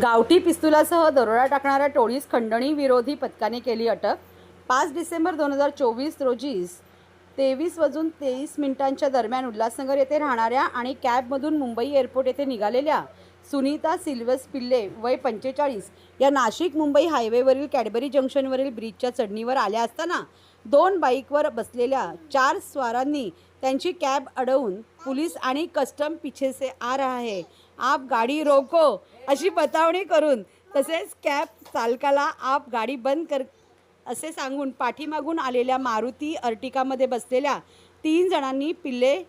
गावठी पिस्तुलासह दरोडा टाकणाऱ्या टोळीस खंडणी विरोधी पथकाने केली अटक. पाच डिसेंबर दोन हजार चोवीस रोजी तेवीस वाजून तेवीस मिनिटांच्या दरम्यान उल्हासनगर येथे राहणाऱ्या आणि कॅबमधून मुंबई एअरपोर्ट येथे निघालेल्या सुनीता सिल्वस पिल्ले वय पंचेचाळीस या नाशिक मुंबई हायवेवरील कॅडबरी जंक्शनवरील ब्रिजच्या चढणीवर आल्या असताना दोन बाईकवर बसलेल्या चार स्वारांनी त्यांची कॅब अडवून पोलीस आणि कस्टम पिछेसे आ रहा है. आप गाडी रोको अशी बतावणी करून तसेच कॅब चालकाला आप गाडी बंद कर असे सांगून पाठीमागून आलेल्या मारुती अर्टिकामध्ये बसलेल्या तीन जणांनी पिल्ले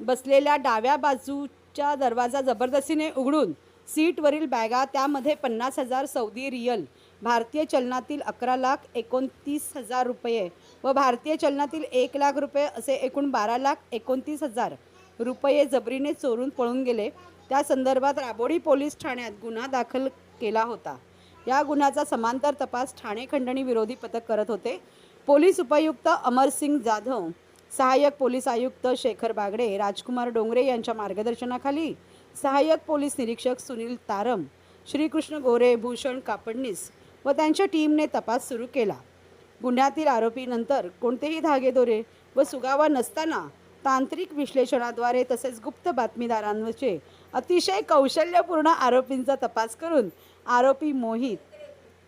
बसलेल्या डाव्या बाजूच्या दरवाजा जबरदस्तीने उघडून सीटवरील बॅगा त्यामध्ये पन्नास हजार सौदी रियल भारतीय चलनातील अकरा लाख एकोणतीस हजार रुपये व भारतीय चलनातील एक लाख रुपये असे एकूण बारा लाख एकोणतीस हजार रुपये जबरीने चोरून पळून गेले. त्या संदर्भात राबोडी पोलीस ठाण्यात गुन्हा दाखल केला होता. या गुन्ह्याचा समांतर तपास ठाणे खंडणी विरोधी पथक करत होते. पोलीस उपायुक्त अमरसिंग जाधव सहाय्यक पोलीस आयुक्त शेखर बागडे राजकुमार डोंगरे यांच्या मार्गदर्शनाखाली सहाय्यक पोलीस निरीक्षक सुनील तारम श्रीकृष्ण गोरे भूषण कापडणीस व त्यांच्या टीमने तपास सुरू केला. गुन्ह्यातील आरोपीनंतर कोणतेही धागेदोरे व सुगावा नसताना तांत्रिक विश्लेषणाद्वारे तसेच गुप्त बातमीदारांवरचे अतिशय कौशल्यपूर्ण आरोपींचा तपास करून आरोपी मोहित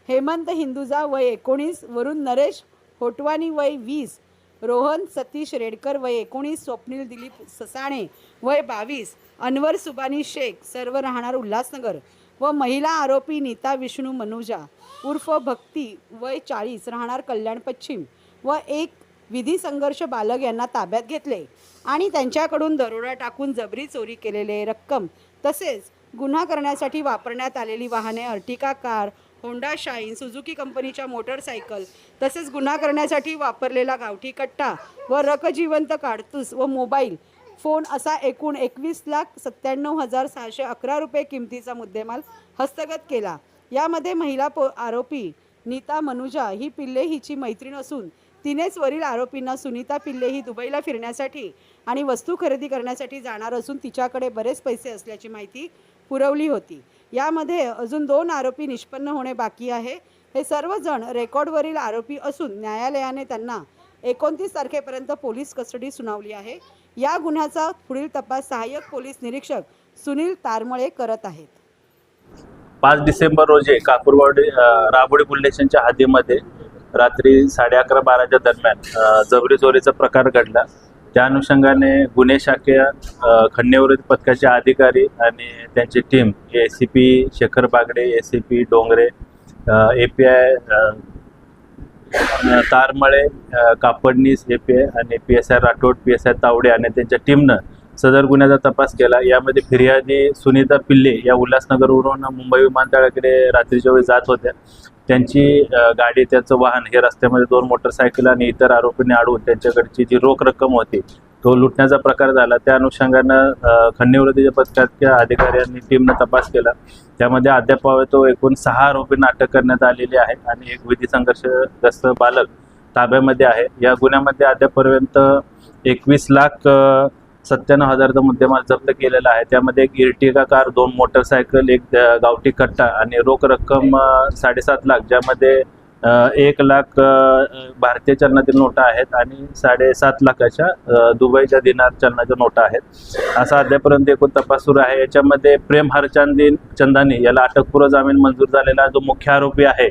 हेमंत हिंदुजा वय एकोणीस वरून नरेश होटवानी वय वीस रोहन सतीश रेडकर वय एकोणीस स्वप्नील दिलीप ससाणे वय बावीस अनवर सुबानी शेख सर्व राहणार उल्हासनगर व महिला आरोपी नीता विष्णू मनुजा उर्फ भक्ती वय चाळीस राहणार कल्याण पश्चिम व एक विधी संघर्ष बालक यांना ताब्यात घेतले आणि त्यांच्याकडून दरोडा टाकून जबरी चोरी केलेले रक्कम तसेच गुन्हा करण्यासाठी वापरण्यात आलेली वाहने Ertiga car Honda Shine Suzuki कंपनीच्या मोटरसायकल तसेच गुन्हा करण्यासाठी वापरलेला गावठी कट्टा व रकजिवंत काडतूस व मोबाईल फोन असा एकूण एकवीस लाख सत्त्याण्णव हजार सहाशे अकरा रुपये किमतीचा मुद्देमाल हस्तगत केला. यामध्ये महिला पो आरोपी नीता मनुजा ही पिल्ले हिची मैत्रीण असून तिनेच वरील आरोपींना सुनीता पिल्ले ही दुबईला फिरण्यासाठी आणि वस्तू खरेदी करण्यासाठी जाणार असून तिच्याकडे बरेच पैसे असल्याची माहिती पुरवली होती. यामध्ये अजून दोन आरोपी निष्पन्न होणे बाकी आहे. हे सर्वजण रेकॉर्डवरील आरोपी असून न्यायालयाने त्यांना एकोणतीस तारखेपर्यंत पोलीस कस्टडी सुनावली आहे. या गुन्ह्याचा पुढील तपास सहाय्यक पोलीस निरीक्षक सुनील तारमळे करत आहेत. पाच डिसेंबर रोजी कापूरवाडी राबोडी पोलीस स्टेशनच्या हद्दीमध्ये रात्री साडे अकरा बाराच्या दरम्यान जबरी चोरीचा प्रकार घडला. त्या अनुषंगाने गुन्हे शाखे अ, पथकाचे अधिकारी आणि त्यांची team A C P Shekhar Bagde A C P Dongre A P I Tarmale Kapadnis A P I आणि P S I Rathod P S I Tawde आणि त्यांच्या टीमनं सदर गुन्ह्याचा तपास केला. यामध्ये फिर्यादी सुनीता पिल्ले या उल्हासनगरवरून मुंबई विमानतळाकडे रात्रीच्या वेळी जात होत्या. त्यांची गाडी त्यांचं वाहन हे रस्त्यामध्ये दोन मोटरसायकल आणि इतर आरोपींनी अडवून त्यांच्याकडची जी रोख रक्कम होती तो लुटण्याचा प्रकार झाला. त्या अनुषंगानं अ, पथकाच्या अधिकाऱ्यांनी टीमनं तपास केला. त्यामध्ये अद्याप तो एकूण सहा आरोपींना अटक करण्यात आलेली आहे आणि एक विधी संघर्षग्रस्त बालक ताब्यामध्ये आहे. या गुन्ह्यामध्ये अद्यापर्यंत एकवीस लाख सत्त्याण्णव हजारचा मुद्देमाल जप्त केलेला आहे. त्यामध्ये एक इर्टिगा कार दोन मोटरसायकल एक गावठी कट्टा आणि रोख रक्कम साडेसात लाख ज्यामध्ये एक लाख भारतीय चलनातील नोटा आहेत आणि साडेसात लाखाच्या दुबईच्या दिनार चलनाच्या नोटा आहेत. असा अद्यापर्यंत एकूण तपास सुरू आहे. याच्यामध्ये प्रेम हरचंदीन चंदानी याला अटकपूर्व जामीन मंजूर झालेला जो मुख्य आरोपी आहे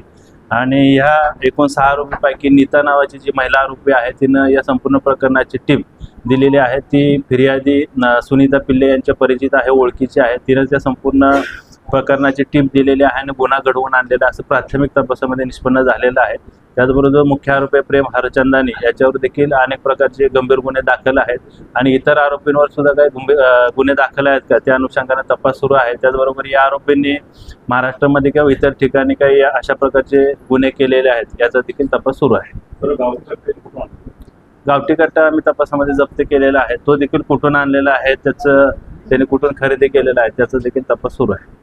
आणि ह्या एकूण सहा आरोपीपैकी नीता नावाची जी महिला आरोपी आहे तिनं या संपूर्ण प्रकरणाची टीम दिलेली आहे. ती फिर्यादी सुनीता पिल्ले यांच्या परिचित आहे ओळखीची आहे. तिनं त्या संपूर्ण प्रकरणाची टीम दिलेली आहे आणि गुन्हा घडवून आणलेला असं प्राथमिक तपासामध्ये निष्पन्न झालेलं आहे. त्याचबरोबर मुख्य आरोपी प्रेम हरचंदानी याच्यावर देखील अनेक प्रकारचे गंभीर गुन्हे दाखल आहेत. आणि इतर आरोपींवर सुद्धा काही गुन्हे दाखल आहेत का? त्या अनुषंगाने तपास सुरू आहे. त्याचबरोबर या आरोपींनी महाराष्ट्रामध्ये किंवा इतर ठिकाणी काही अशा प्रकारचे गुन्हे केलेले आहेत याचा देखील तपास सुरू आहे. गावठी कट्टा आम्ही तपासामध्ये जप्त केलेला आहे. तो देखील कुठून आणलेला आहे त्याचं त्याने कुठून खरेदी केलेला आहे त्याचा देखील तपास सुरू आहे.